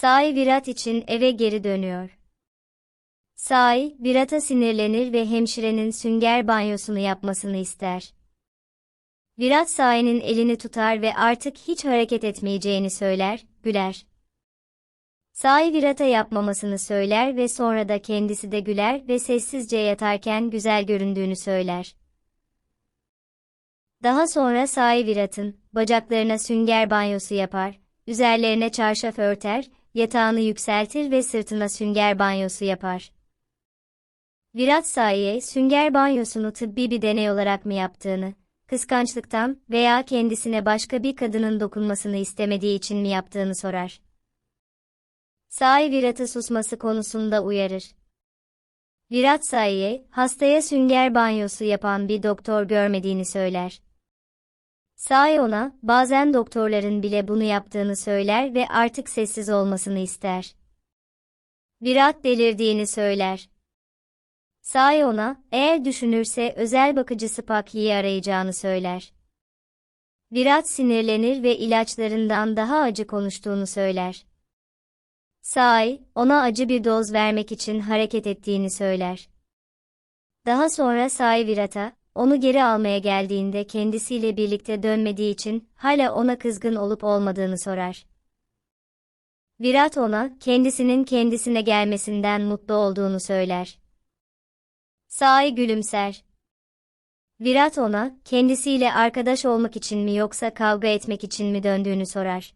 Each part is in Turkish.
Sai Virat için eve geri dönüyor. Sai, Virat'a sinirlenir ve hemşirenin sünger banyosunu yapmasını ister. Virat Sai'nin elini tutar ve artık hiç hareket etmeyeceğini söyler, güler. Sai Virat'a yapmamasını söyler ve sonra da kendisi de güler ve sessizce yatarken güzel göründüğünü söyler. Daha sonra Sai Virat'ın bacaklarına sünger banyosu yapar, üzerlerine çarşaf örter, yatağını yükseltir ve sırtına sünger banyosu yapar. Virat Sai'ye sünger banyosunu tıbbi bir deney olarak mı yaptığını, kıskançlıktan veya kendisine başka bir kadının dokunmasını istemediği için mi yaptığını sorar. Sai Virat'ı susması konusunda uyarır. Virat Sai'ye, hastaya sünger banyosu yapan bir doktor görmediğini söyler. Sai ona, bazen doktorların bile bunu yaptığını söyler ve artık sessiz olmasını ister. Virat delirdiğini söyler. Sai ona, eğer düşünürse özel bakıcısı Paki'yi arayacağını söyler. Virat sinirlenir ve ilaçlarından daha acı konuştuğunu söyler. Sai, ona acı bir doz vermek için hareket ettiğini söyler. Daha sonra Sai Virat'a, onu geri almaya geldiğinde kendisiyle birlikte dönmediği için hala ona kızgın olup olmadığını sorar. Virat ona kendisinin kendisine gelmesinden mutlu olduğunu söyler. Sai gülümser. Virat ona kendisiyle arkadaş olmak için mi yoksa kavga etmek için mi döndüğünü sorar.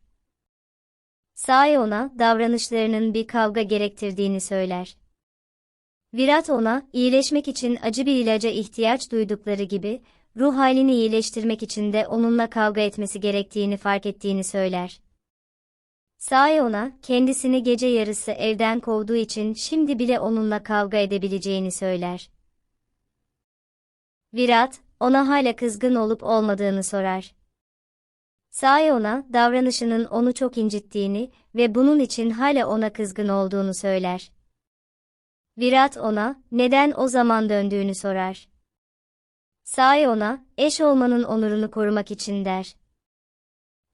Sai ona davranışlarının bir kavga gerektirdiğini söyler. Virat ona, iyileşmek için acı bir ilaca ihtiyaç duydukları gibi, ruh halini iyileştirmek için de onunla kavga etmesi gerektiğini fark ettiğini söyler. Sai ona, kendisini gece yarısı evden kovduğu için şimdi bile onunla kavga edebileceğini söyler. Virat, ona hala kızgın olup olmadığını sorar. Sai ona, davranışının onu çok incittiğini ve bunun için hala ona kızgın olduğunu söyler. Virat ona, neden o zaman döndüğünü sorar. Sai ona, eş olmanın onurunu korumak için der.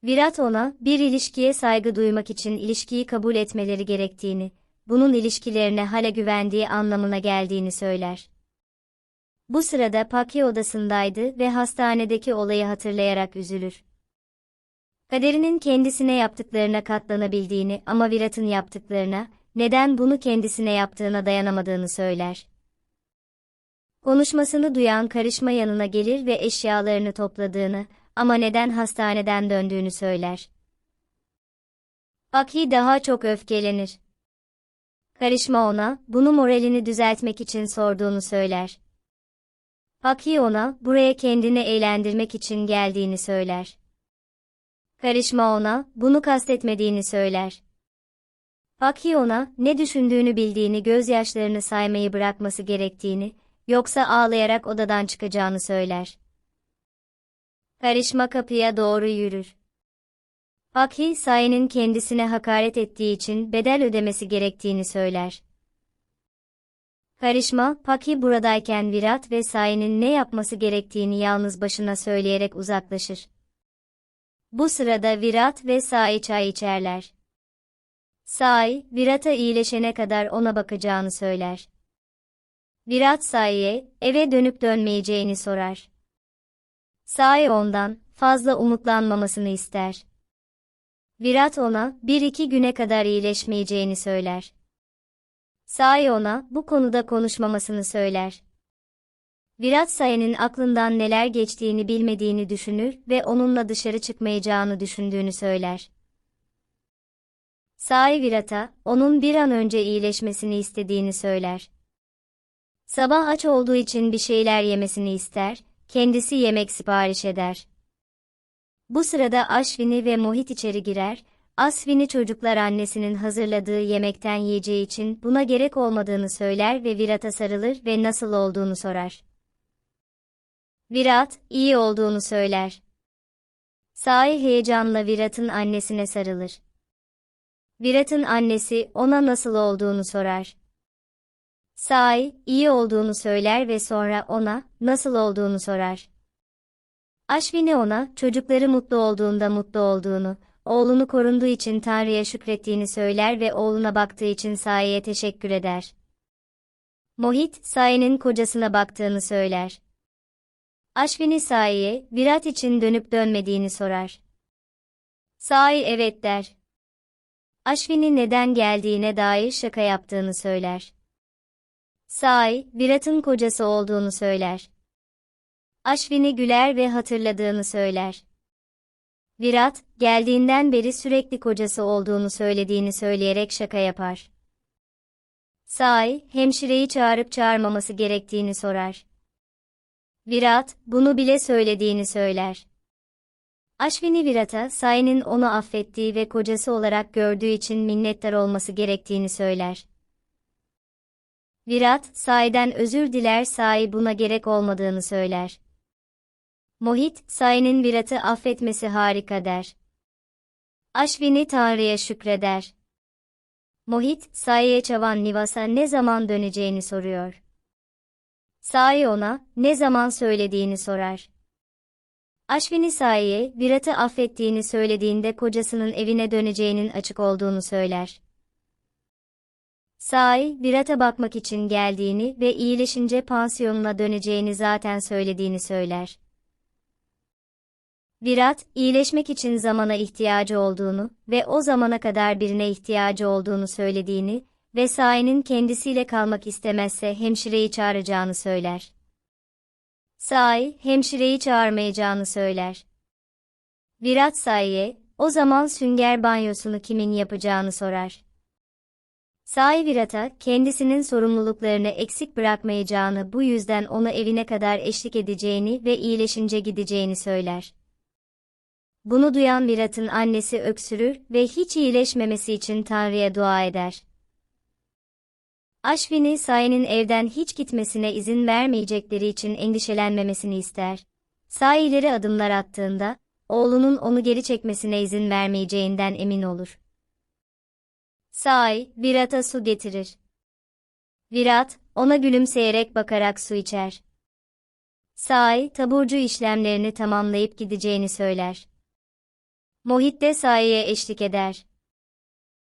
Virat ona, bir ilişkiye saygı duymak için ilişkiyi kabul etmeleri gerektiğini, bunun ilişkilerine hala güvendiği anlamına geldiğini söyler. Bu sırada Paki odasındaydı ve hastanedeki olayı hatırlayarak üzülür. Kaderinin kendisine yaptıklarına katlanabildiğini ama Virat'ın yaptıklarına, neden bunu kendisine yaptığına dayanamadığını söyler. Konuşmasını duyan karışma yanına gelir ve eşyalarını topladığını ama neden hastaneden döndüğünü söyler. Aki daha çok öfkelenir. Karışma ona, bunu moralini düzeltmek için sorduğunu söyler. Aki ona, buraya kendini eğlendirmek için geldiğini söyler. Karışma ona, bunu kastetmediğini söyler. Aki ona, ne düşündüğünü bildiğini gözyaşlarını saymayı bırakması gerektiğini, yoksa ağlayarak odadan çıkacağını söyler. Karışma kapıya doğru yürür. Aki, Say'ın kendisine hakaret ettiği için bedel ödemesi gerektiğini söyler. Karışma, Paki buradayken Virat ve Say'ın ne yapması gerektiğini yalnız başına söyleyerek uzaklaşır. Bu sırada Virat ve Sai çay içerler. Sai, Virat'a iyileşene kadar ona bakacağını söyler. Virat Sai'ye, eve dönüp dönmeyeceğini sorar. Sai ondan, fazla umutlanmamasını ister. Virat ona, bir iki güne kadar iyileşmeyeceğini söyler. Sai ona, bu konuda konuşmamasını söyler. Virat Saya'nın aklından neler geçtiğini bilmediğini düşünür ve onunla dışarı çıkmayacağını düşündüğünü söyler. Sai Virat'a, onun bir an önce iyileşmesini istediğini söyler. Sabah aç olduğu için bir şeyler yemesini ister, kendisi yemek sipariş eder. Bu sırada Ashwini ve Mohit içeri girer, Asvini çocuklar annesinin hazırladığı yemekten yiyeceği için buna gerek olmadığını söyler ve Virat'a sarılır ve nasıl olduğunu sorar. Virat, iyi olduğunu söyler. Sai heyecanla Virat'ın annesine sarılır. Virat'ın annesi ona nasıl olduğunu sorar. Sai, iyi olduğunu söyler ve sonra ona nasıl olduğunu sorar. Ashwini ona çocukları mutlu olduğunda mutlu olduğunu, oğlunu korunduğu için Tanrı'ya şükrettiğini söyler ve oğluna baktığı için Saye'ye teşekkür eder. Mohit, Saye'nin kocasına baktığını söyler. Ashwini Saye'ye, Virat için dönüp dönmediğini sorar. Saye evet der. Ashwini neden geldiğine dair şaka yaptığını söyler. Sai, Virat'ın kocası olduğunu söyler. Ashwini güler ve hatırladığını söyler. Virat, geldiğinden beri sürekli kocası olduğunu söylediğini söyleyerek şaka yapar. Sai, hemşireyi çağırıp çağırmaması gerektiğini sorar. Virat, bunu bile söylediğini söyler. Ashwini Virat'a Sai'nin onu affettiği ve kocası olarak gördüğü için minnettar olması gerektiğini söyler. Virat, Sai'den özür diler Sai buna gerek olmadığını söyler. Mohit, Sai'nin Virat'ı affetmesi harika der. Ashwini Tanrı'ya şükreder. Mohit, Sai'ye Çavan Nivas'a ne zaman döneceğini soruyor. Sai ona, ne zaman söylediğini sorar. Ashwini Sai'ye, Virat'ı affettiğini söylediğinde kocasının evine döneceğinin açık olduğunu söyler. Sai, Virat'a bakmak için geldiğini ve iyileşince pansiyonuna döneceğini zaten söylediğini söyler. Virat, iyileşmek için zamana ihtiyacı olduğunu ve o zamana kadar birine ihtiyacı olduğunu söylediğini ve Sai'nin kendisiyle kalmak istemezse hemşireyi çağıracağını söyler. Sai, hemşireyi çağırmayacağını söyler. Virat Sai'ye, o zaman sünger banyosunu kimin yapacağını sorar. Sai Virat'a kendisinin sorumluluklarını eksik bırakmayacağını bu yüzden ona evine kadar eşlik edeceğini ve iyileşince gideceğini söyler. Bunu duyan Virat'ın annesi öksürür ve hiç iyileşmemesi için Tanrı'ya dua eder. Ashwini Sai'nin evden hiç gitmesine izin vermeyecekleri için endişelenmemesini ister. Sai ileri adımlar attığında, oğlunun onu geri çekmesine izin vermeyeceğinden emin olur. Sai, Virat'a su getirir. Virat, ona gülümseyerek bakarak su içer. Sai, taburcu işlemlerini tamamlayıp gideceğini söyler. Mohit de Sai'ye eşlik eder.